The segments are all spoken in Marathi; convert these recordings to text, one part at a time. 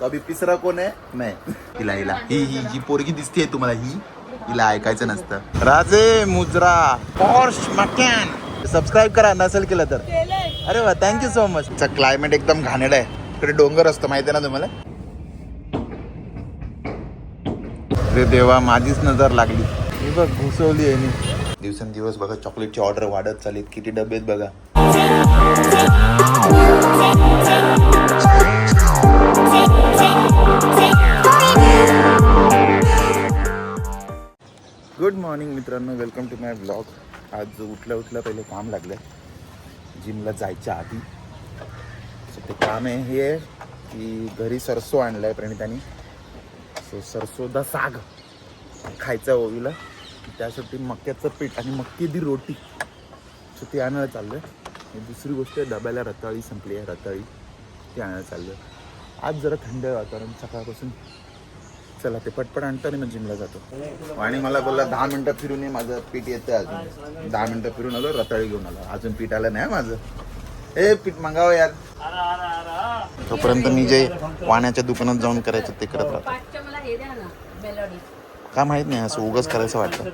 तो अभी तिसरा कोण आहे? मैं हिला हिला. ही ही जी पोरगी दिसते तुम्हाला ही हिला ऐकायचं नसतं. राजे मुजरा. पॉर्श मकॅन सबस्क्राईब करा नसेल केलं तर. अरे वा थँक्यू सो मच क्लायमेट एकदम घाणेड आहे. इकडे डोंगर असतो माहिती आहे ना तुम्हाला? अरे देवा माझीच नजर लागली. मी बघ घुसवली आहे मी. दिवसेंदिवस बघा चॉकलेटची ऑर्डर वाढत चालीत किती डबे आहेत बघा. गुड मॉर्निंग मित्रांनो. वेलकम टू माय ब्लॉग आज उठल्या उठल्या पहिले काम लागलं आहे जिमला जायच्या आधी. सो ते काम आहे हे आहे की घरी सरसो आणलं आहे प्रणितानी. सो सरसो द साग खायचा ओवीला. त्यासाठी मक्याचं पीठ आणि मक्की दी रोटी. सो ती आणायला चाललं आहे आणि दुसरी गोष्ट आहे डब्याला रताळी संपली आहे रताळी. ती आणायला चाललं आहे आज जरा थंड वातावरण सकाळपासून. चला ते पटपट आणतो आणि मग जिमला जातो. आणि मला बोलला दहा मिनटं फिरून ये माझं पीठ येतं अजून. दहा मिनटं फिरून आलो रताळी घेऊन आलो. अजून पीठ आलं नाही माझं. ए पीठ मागावं यार. तोपर्यंत मी जे वाण्याच्या दुकानात जाऊन करायचं ते करत राहतो. पाचच्या मला हे द्या ना मेलोडी का माहीत नाही असं उगाच करायचं वाटतं.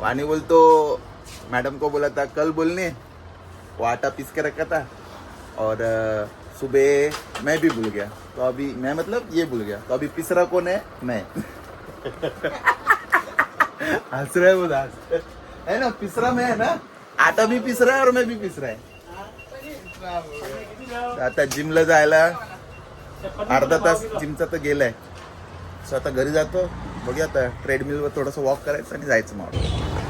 वाणी बोलतो मैडम को बोला था कल बोलने. वो आटा पीस के रखा था. और सुबह मैं भी भूल गया। तो अभी मैं मतलब ये भूल गया। तो अभी तीसरा कौन है? मैं। हंस रहा है वो दास। है ना? तीसरा मैं है ना? आता भी पिस रहा है और मैं भी पिस रहा है। आता जिमला जायला। अर्धा तास जिमचा तर गेलाय. सो आता घरी जातो. बघूया आता ट्रेडमिलवर थोडंसं वॉक करायचं आणि जायचं मग.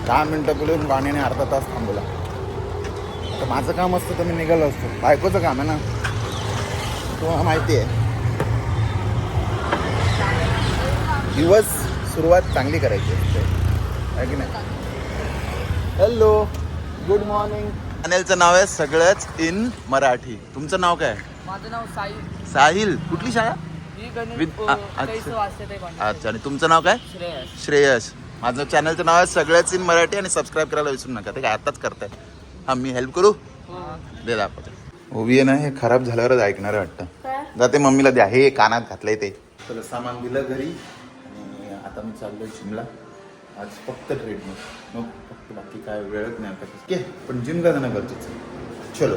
दहा मिनटं बोलून गाण्याने अर्धा तास थांबवला. तर माझं काम असतं तर मी निघालो असतो. बायकोचं काम आहे ना. तुम्हाला माहिती आहे. दिवस सुरुवात चांगली करायची असते. आहे की नाही? हॅलो गुड मॉर्निंग चॅनेलचं नाव आहे सगळंच इन मराठी. तुमचं नाव काय? माझं नाव साई साहिल. कुठली शाळा? अच्छा. आणि तुमचं नाव काय? श्रेयस. श्रेयस. माझं चॅनलचं नाव आहे सगळ्याच इन मराठी आणि सबस्क्राईब करायला विसरू नका. ते काय आताच करताय हा मी हेल्प करू? दे दाखवतो. ओवी आहे ना हे खराब झाल्यावरच ऐकणार आहे वाटतं. जाते मम्मीला द्या हे कानात घातलंय ते. चला सामान दिलं घरी आणि आता मी चाललोय जिमला आज फक्त ट्रेडमिल मग. फक्त बाकी काय वेळच नाही आता. ओके पण जिमला जाणं गरजेचं आहे. चलो.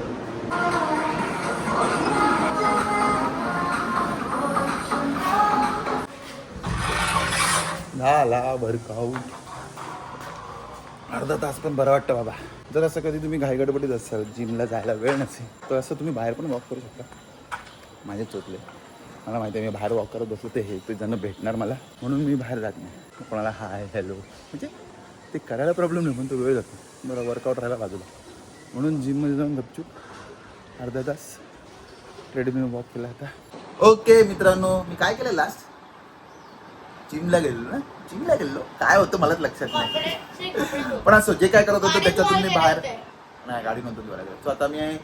झाला वर्कआउट अर्धा तास पण बरं वाटतं बाबा. जर असं कधी तुम्ही घाईगडबडीत असाल जिमला जायला वेळ नसेल तर असं तुम्ही बाहेर पण वॉक करू शकता. माझे चोचले. मला माहिती आहे मी बाहेर वॉक करत बसलो ते हे ते जण भेटणार मला. म्हणून मी बाहेर जात नाही. कोणाला हाय हॅलो म्हणजे ते करायला प्रॉब्लेम नाही पण तो वेळ जातो. बरं वर्कआउट राहायला बाजूला म्हणून जिममध्ये जाऊन गपचूप अर्धा तास ट्रेडमिल वॉक केला होता. ओके मित्रांनो मी काय केलं लास्ट जिमला गेलो ना? जिमला गेलो काय होतं मलाच लक्षात नाही. पण असं जे काय करत होतो त्याच्यातून मी बाहेर नाही गाडी नव्हतं धुवायला गेलो सो आता मी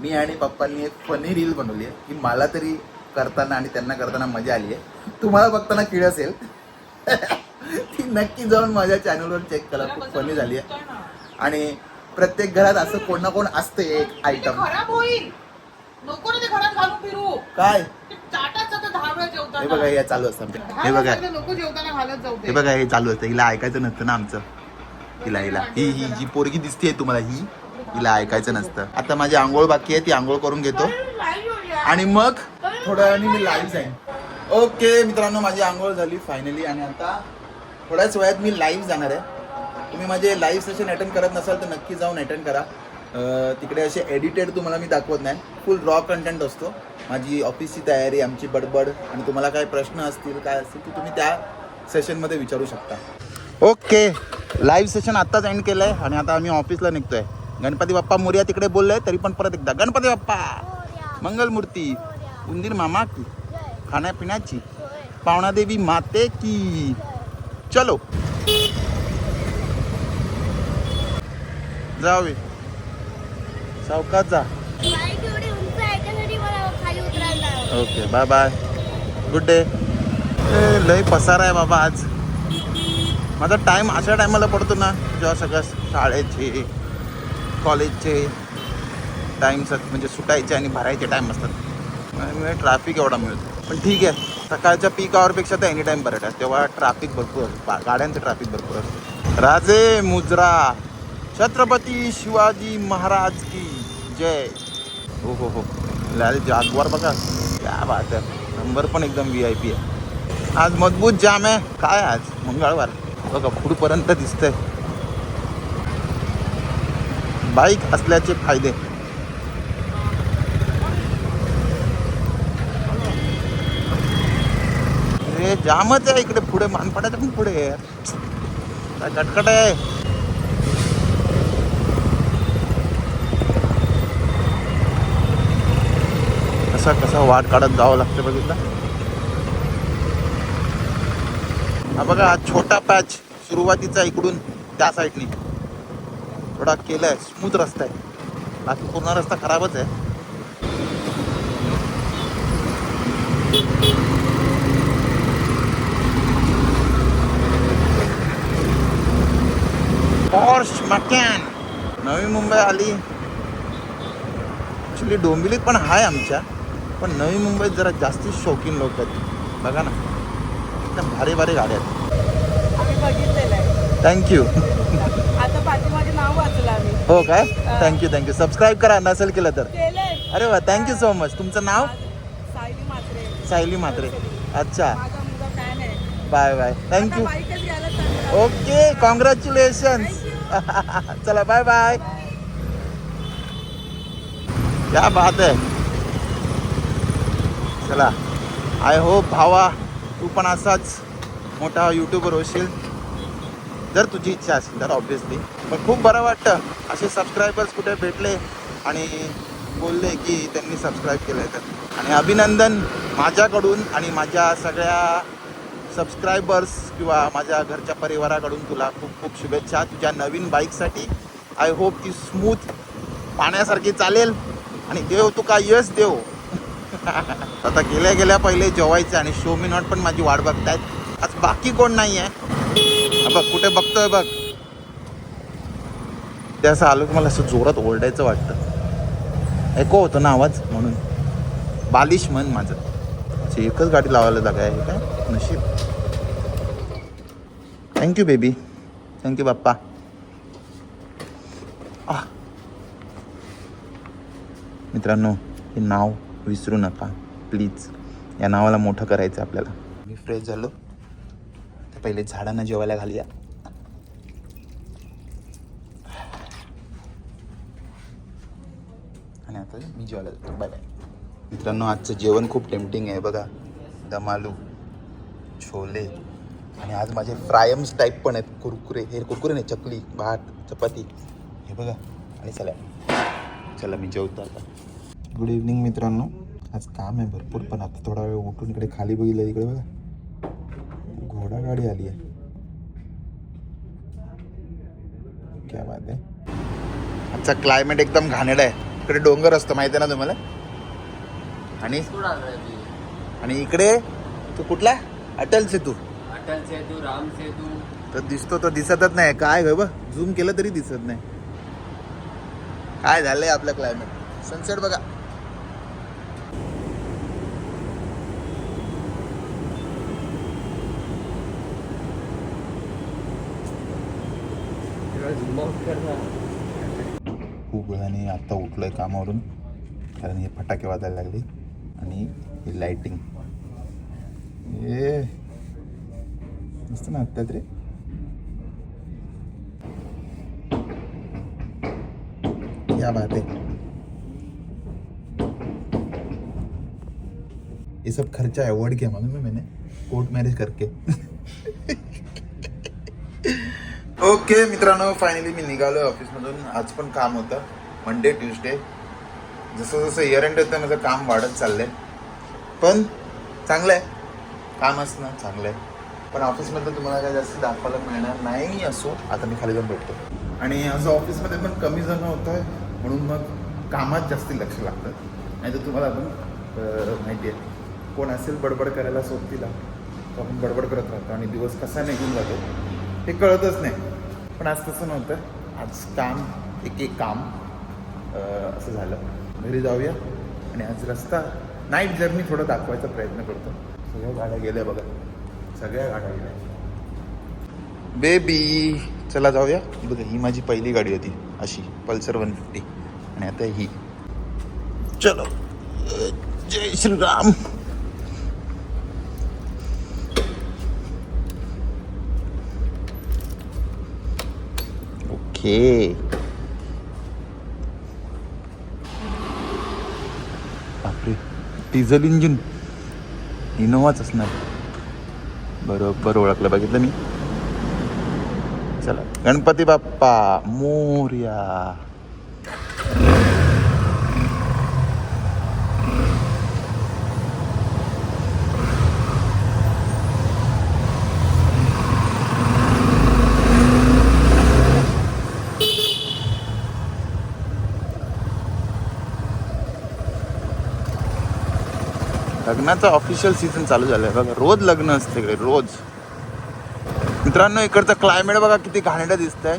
मी आणि पप्पांनी एक फनी रील बनवली आहे की मला तरी करताना आणि त्यांना करताना मजा आली आहे. तुम्हाला बघताना किळ असेल. ती नक्की जाऊन माझ्या चॅनलवर चेक करा. खूप फनी झाली आहे. आणि प्रत्येक घरात असं कोण ना कोण असते एक आयटम खराब होईल. नको ना ते घरात घालून फिरू. काय ते चाटाच आता दहा वेळा हे बघा हे चालू असतं हे बघा. हे बघा हे चालू असतं. हिला ऐकायचं नसतं ना आमचं. हिला हिला. ही ही जी पोरगी दिसते तुम्हाला ही हिला ऐकायचं नसतं. आता माझी आंघोळ बाकी आहे ती आंघोळ करून घेतो. आणि मग थोड्या वेळाने मी लाईव्ह जाईन. ओके मित्रांनो माझी आंघोळ झाली फायनली आणि आता थोड्याच वेळात मी लाईव्ह जाणार आहे. तुम्ही माझे लाईव्ह सेशन अटेंड करत नसाल तर नक्की जाऊन अटेंड करा. तिकडे असे एडिटेड तुम्हाला मी दाखवत नाही. फुल रॉ कंटेंट असतो. माझी ऑफिसची तयारी आमची बडबड आणि तुम्हाला काय प्रश्न असतील काय असतील की तुम्ही त्या सेशनमध्ये विचारू शकता. ओके लाईव्ह सेशन आत्ताच एंड केलं आहे आणि आता आम्ही ऑफिसला निघतोय. गणपती बाप्पा मोर्या तिकडे बोललोय तरी पण परत एकदा. गणपती बाप्पा! मंगलमूर्ती. उंदीर मामा की. खाण्यापिण्याची. पावणादेवी माते की. चलो. जावे सावकाश जा बाईक एवढी उंच आहे त्यासाठी मला खाली उतरायला लावा. Okay bye bye good day लय पसार आहे बाबा आज. माझा टाईम अशा टायमाला पडतो ना जेव्हा सगळं शाळेचे कॉलेजचे टाईम म्हणजे सुटायचे आणि भरायचे टाईम असतात. ट्रॅफिक एवढा मिळतो. पण ठीक आहे सकाळच्या पीक आवरपेक्षा तर एनी टाईम बरं आहे. तेव्हा ट्रॅफिक भरपूर गाड्यांचं ट्रॅफिक भरपूर असतं. राजे मुजरा छत्रपती शिवाजी महाराज की जय. हो हो हो. लाल जागवार बघा. क्या बात आहे नंबर पण एकदम व्ही आय पी आहे. आज मजबूत जाम आहे. काय आज? मंगळवार. बघा पुढपर्यंत दिसतंय. बाईक असल्याचे फायदे. अरे जामच आहे इकडे. पुढे मानपाड्याच्या पण पुढे. यार काय कटकट आहे. कसा कसा वाट काढत जावं लागतं बघितलं? हा बघा हा छोटा पॅच सुरुवातीचा इकडून त्या साईडनी. थोडा केलाय स्मूथ रस्ता आहे. बाकी पूर्ण रस्ता खराबच आहे. पॉर्श मकॅन नवी मुंबई आली. ॲक्च्युली डोंबिवलीत पण आहे आमच्या. पण नवी मुंबईत जरा जास्तीच शौकीन लोक आहेत. बघा ना. एकदम भारी भारी गाड्या आहेत. थँक्यू हो काय? थँक्यू थँक्यू सबस्क्राईब करा नसेल केलं तर. अरे वा थँक्यू सो मच तुमचं नाव? सायली मात्रे म्हात्रे. अच्छा. Bye bye. Thank you okay congratulation चला बाय बाय क्या बात आहे चला. आय होप भावा तू पण असाच मोठा यूट्यूबर होशील. जर तुझी इच्छा असेल तर ऑब्विसली पण खूप बरं वाटतं. असे सबस्क्रायबर्स कुठे भेटले आणि बोलले की त्यांनी सबस्क्राईब केलं तर. आणि अभिनंदन माझ्याकडून आणि माझ्या सगळ्या सबस्क्रायबर्स किंवा माझ्या घरच्या परिवाराकडून तुला खूप खूप शुभेच्छा. तुझ्या नवीन बाईकसाठी आय होप ती स्मूथ पाण्यासारखी चालेल. आणि देव तुका यश देव. आता गेल्या गेल्या पहिले जेवायचं आणि शो मी नॉट पण माझी वाट बघतायत. आज बाकी कोण नाही आहे बघ कुठे बघतोय बघ. ते असं आलो की मला असं जोरात ओरडायचं वाटतं. ऐको होतं ना आवाज म्हणून. बालिश म्हण माझं. एकच गाडी लावायला जागा आहे काय? नशीब. Thank you baby thank you Bappa. मित्रांनो हे नाव विसरू नका. प्लीज या नावाला मोठं करायचं आहे आपल्याला. मी फ्रेश झालो. तर पहिले झाडांना जेवायला घालूया आणि आता मी जेवायला जातो. बाय बाय मित्रांनो आजचं जेवण खूप टेम्पटिंग आहे. बघा. दमालू छोले आणि आज माझे फ्रायम्स टाईप पण आहेत. कुरकुरे. हे कुरकुरे नाही चकली भात चपाती. हे बघा. आणि चला चला मी जेवतो आता. गुड इव्हनिंग मित्रांनो. आज काम आहे भरपूर पण आता थोडा वेळ उठून इकडे खाली बघितलं इकडे बघा. घोडा गाडी आली आहे. क्या बात आहे. आजचा क्लायमेट एकदम घाणेरडा आहे. इकडे डोंगर असतं माहिती आहे ना तुम्हाला? आणि आणि इकडे तू कुठला? अटल सेतू. अटल सेतू राम सेतू. तर दिसतो तो दिसतच नाही. काय ग झूम केलं तरी दिसत नाही. काय झालंय आपलं क्लायमेट सनसेट बघा झूम आउट कर ना खूप वेळाने आत्ता उठलोय कामावरून. कारण हे फटाके वाजायला लागले. आणि ही लाईटिंग ए मस्त ना आत्ता रे. या बात है ये सब खर्चा अवॉइड किया मालूम है मैंने. कोर्ट मैरिज करके. ओके मित्रांनो फायनली मी निघालो ऑफिसमधून आज पण काम होतं. मंडे ट्युजडे जसं जसं इयर एंड होतं माझं काम वाढत चाललंय. पण चांगलं आहे काम असणं चांगलं आहे पण ऑफिसमधलं तुम्हाला काय जास्त दाखवायला मिळणार नाही असो आता मी खाली जाऊन भेटतो. आणि असं ऑफिसमध्ये पण कमी जण होत आहे म्हणून मग कामात जास्ती लक्ष लागतं. नाही तर तुम्हाला आपण माहिती आहे कोण असेल बडबड करायला सोबतीला तर आपण बडबड करत राहतो आणि दिवस कसा निघून जातो हे कळतच नाही. पण आज तसं नव्हतं? आज काम एक एक काम असं झालं. घरी जाऊया आणि आज रस्ता नाईट जर्नी थोडं दाखवायचा प्रयत्न करतो. सगळ्या गाड्या गेल्या बघा. सगळ्या गाड्या गेल्या. बेबी चला जाऊया. बघा ही माझी पहिली गाडी होती. अशी पल्सर वन फिफ्टी. आणि आता ही. चलो. जय श्रीराम. ओके बापरे डिझेल इंजिन इनोवाच असणार. बरोबर ओळखलं बघितलं मी. चला. गणपती बाप्पा मोर्या. लग्नाचा ऑफिशियल सीझन चालू झालाय. बघा रोज लग्न असते इकडे रोज. मित्रांनो इकडचं क्लायमेट बघा किती घाणेरडं दिसतंय.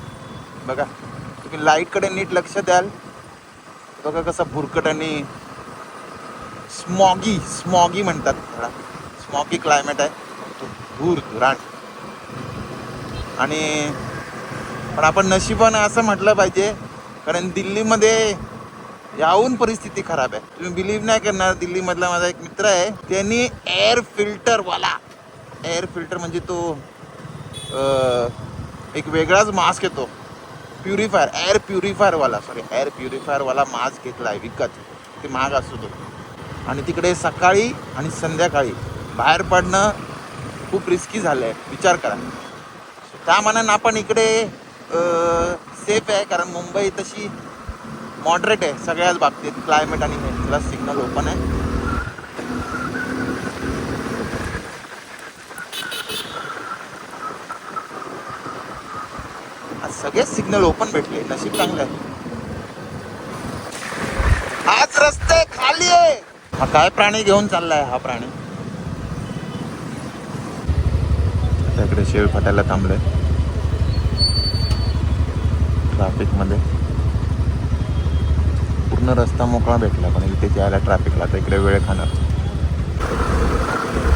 बघा तुम्ही लाईटकडे नीट लक्ष द्याल. बघा कसं भुरकट आणि स्मॉगी स्मॉगी म्हणतात स्मॉगी क्लायमेट आहे. धूर धुराण आणि पण आपण नशिबानं असं म्हटलं पाहिजे. कारण दिल्लीमध्ये याहून परिस्थिती खराब आहे. तुम्ही बिलीव्ह नाही करणार दिल्लीमधला माझा एक मित्र आहे त्यांनी एअर फिल्टरवाला एअर फिल्टर म्हणजे तो एक वेगळाच मास्क येतो. प्युरिफायर एअर प्युरिफायरवाला सॉरी एअर प्युरिफायरवाला मास्क घेतला आहे विकत. ते महाग असतो तो आणि तिकडे सकाळी आणि संध्याकाळी बाहेर पडणं खूप रिस्की झालं आहे विचार करा. त्या मानानं आपण इकडे सेफ आहे कारण मुंबई तशी मॉडरेट आहे सगळ्याच बाबतीत. क्लायमेट आणि हे सिग्नल ओपन आहे. सगळेच सिग्नल ओपन भेटले. नशीब चांगलं आहे. आज रस्ते खाली आहे. हा काय प्राणी घेऊन चाललाय हा प्राणी? त्याकडे शेळ फाटायला थांबलंय. ट्रॅफिकमध्ये. पूर्ण रस्ता मोकळा भेटला पण इथे जायला ट्रॅफिकला तर इकडे वेळ खाणार.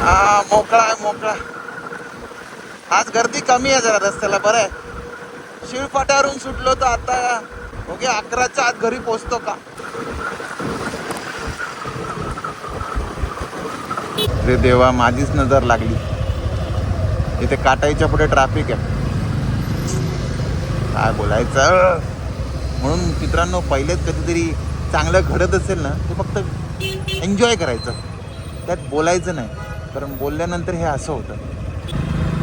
हा मोकळा आहे मोकळा. आज गर्दी कमी आहे जरा रस्त्याला बरं आहे. शिळपाट्यावरून सुटलो तर आता ओके अकराच्या आत घरी पोचतो का? रे देवा माझीच नजर लागली. इथे काटाईच्या पुढे ट्रॅफिक आहे. काय बोलायचं? म्हणून मित्रांनो पहिलेच कधीतरी चांगलं घडत असेल ना ते फक्त एन्जॉय करायचं. त्यात बोलायचं नाही. कारण बोलल्यानंतर हे असं होतं.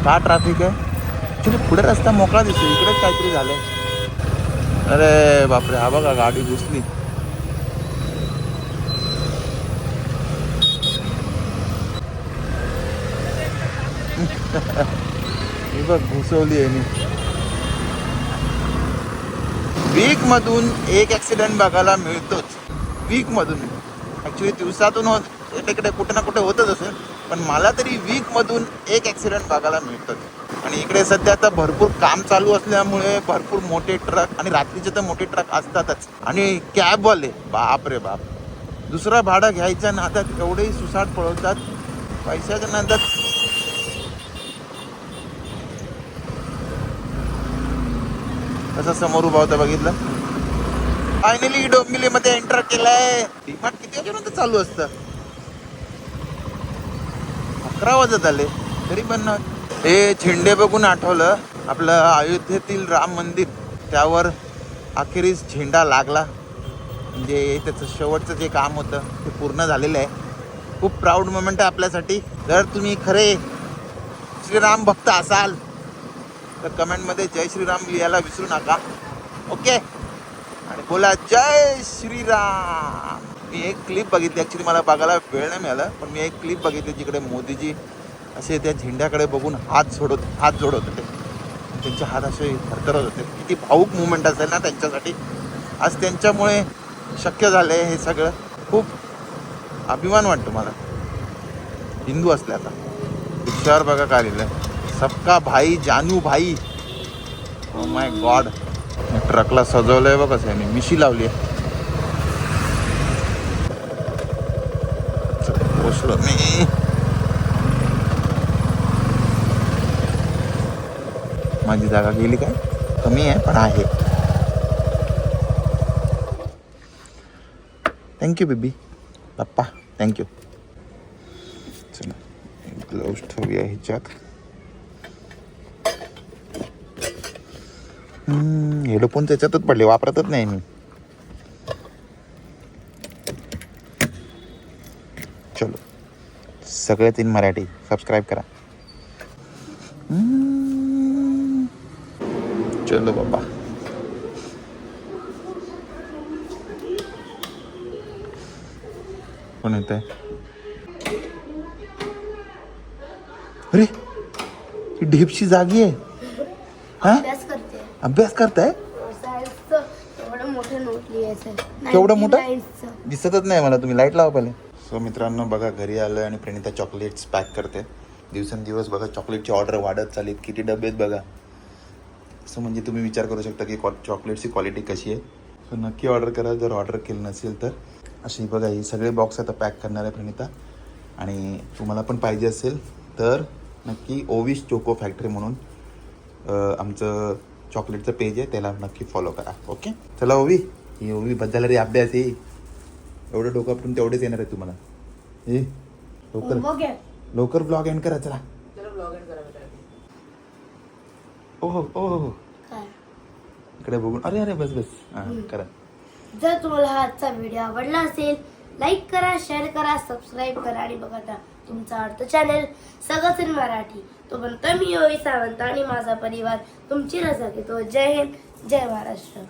का ट्रॅफिक आहे? ॲक्च्युली पुढे रस्ता मोकळा दिसतो. इकडेच काहीतरी झालंय. अरे बापरे हा बघा गाडी घुसली. ही बघ घुसवली आहे मी. वीकमधून एक ॲक्सिडेंट बघायला मिळतोच. वीकमधून. ॲक्च्युली दिवसातून होत तिकडे कुठे ना कुठे होतच असेल. पण मला तरी वीकमधून एक ॲक्सिडेंट बघायला मिळतोच. आणि इकडे सध्या आता भरपूर काम चालू असल्यामुळे भरपूर मोठे ट्रक आणि रात्रीचे तर मोठे ट्रक असतातच. आणि कॅबवाले बाप रे बाप. दुसरा भाडं घ्यायच्या नादात एवढेही सुसाट पळवतात. पैशाच्या नादात तसं समोर उभा होता बघितलं? फायनली डोंबिवलीमध्ये एंटर केलाय. डिमार्ट किती वाजेपर्यंत चालू असतं? अकरा वाजत आले. तरी पण हे झेंडे बघून आठवलं आपलं अयोध्येतील राम मंदिर. त्यावर अखेरीस झेंडा लागला. म्हणजे त्याचं शेवटचं जे काम होतं ते पूर्ण झालेलं आहे. खूप प्राऊड मोमेंट आहे आपल्यासाठी. जर तुम्ही खरे श्रीराम भक्त असाल तर कमेंटमध्ये जय श्रीराम लिहायला विसरू नका. ओके? आणि बोला जय श्रीराम. मी एक क्लिप बघितली. ॲक्च्युली मला बघायला वेळ नाही मिळाला पण मी एक क्लिप बघितली जिकडे मोदीजी असे त्या झेंड्याकडे बघून हात जोडत हात जोडत होते. त्यांचे हात असे थरथरत होते. किती भाऊक मुवमेंट असेल ना त्यांच्यासाठी. आज त्यांच्यामुळे शक्य झालं आहे हे सगळं. खूप अभिमान वाटतो मला. हिंदू असल्याचा. रिक्षावर बघा काय लिहिलं सबका भाई जानू भाई। ओ माय गॉड ट्रकला सजवलंय बघ कसं याने मिशी लावली आहे. करू मी. माझी जागा गेली काय? कमी आहे पण आहे. Thank you baby papa thank you चला ग्लोव्स ठेवूया ह्याच्यात. हेडफोन त्याच्यातच पडले वापरतच नाही मी. चलो. सगळ्यात इन मराठी सबस्क्राईब करा. चलो बाबा. कोण येत आहे अरे ही ढेपची जागी आहे. हा? अभ्यास करते अभ्यास करताय? सायन्सचं एवढं मोठं नोट लिहायचं. केवढं मोठं? 99 चं. दिसतच नाही मला तुम्ही लाइट लावा पहिले. सो मित्रांनो बघा घरी आलं आणि प्रणिता चॉकलेट्स पॅक करते. दिवसेंदिवस बघा चॉकलेटची ऑर्डर वाढत चालीत किती डबे आहेत बघा. असं म्हणजे तुम्ही विचार करू शकता की कॉ- चॉकलेटची क्वालिटी कशी आहे. सो नक्की ऑर्डर करा. जर ऑर्डर केलं नसेल तर. अशी बघा ही सगळे बॉक्स आता पॅक करणार आहे प्रणिता. आणि तुम्हाला पण पाहिजे असेल तर नक्की ओविस चोको फॅक्टरी म्हणून आमचं चॉकलेटचं पेज आहे त्याला नक्की फॉलो करा ओके चला ओवी. ही ओवी बद्दल रे अभ्यास आहे. एवढं डोकं आपटून तेवढेच येणार आहे तुम्हाला. ए लवकर. बघ या. लवकर ब्लॉग एंड करा चला. जरा ब्लॉग एंड करा बेटा. ओ हो ओ हो काय? इकडे बघून. अरे अरे बस बस. हां करा. जर तुम्हाला हा आजचा व्हिडिओ आवडला असेल लाईक करा शेअर करा सबस्क्राईब करा आणि बघा आता तुमचा आवडतं चॅनल सगळंच इन मराठी. तो मी योगी सावंत आणि माझा परिवार. तुमची रजा घेतो. जय हिंद जय महाराष्ट्र.